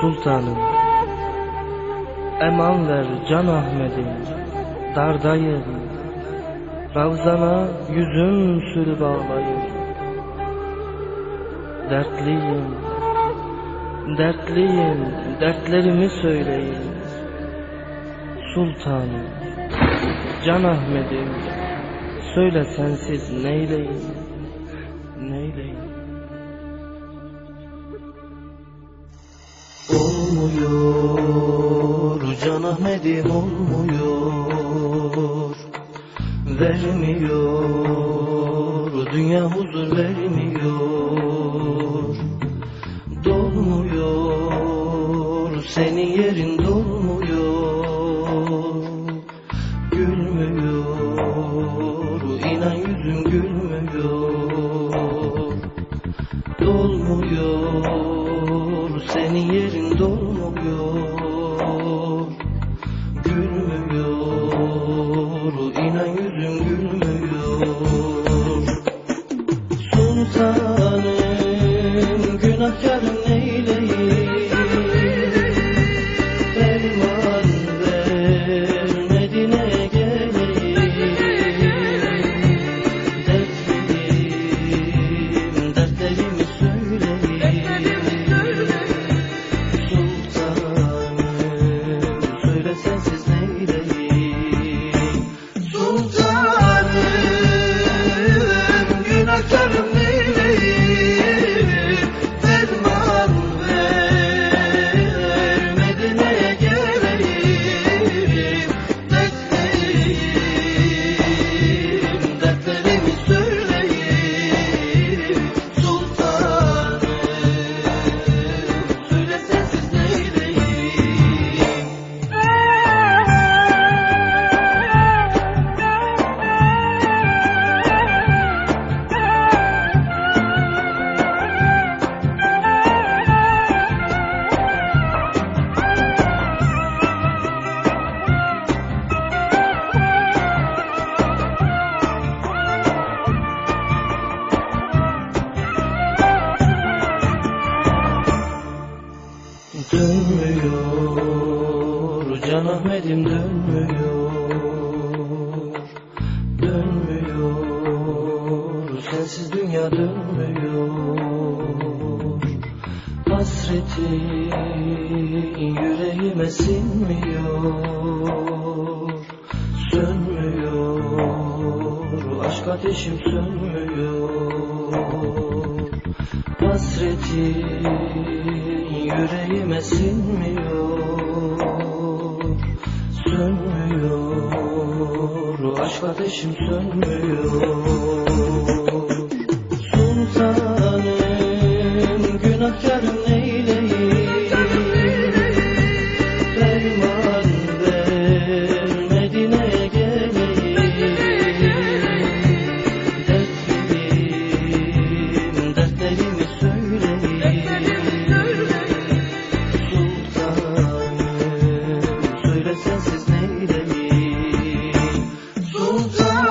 Sultanım Eman ver can Ahmet'im Dardayım. Ravzana yüzüm sürü bağlayım Dertliyim Dertliyim Dertlerimi söyleyin. Sultanım Can Ahmet'im Söyle sensiz Neyleyim Olmuyor. Can Ahmet'im olmuyor. Vermiyor. Dünya huzur vermiyor. Dolmuyor. Senin yerin dolmuyor. Gülmüyor. İnan yüzüm gülmüyor. Dolmuyor Senin yerin dolmuyor Dönmüyor Can Ahmet'im dönmüyor. Dönmüyor Sensiz dünya dönmüyor. Hasretin yüreğime sinmiyor. Sönmüyor Aşk ateşim sönmüyor Hasretin yüreğime sinmiyor Sönmüyor. Aşk ateşim sönmüyor love.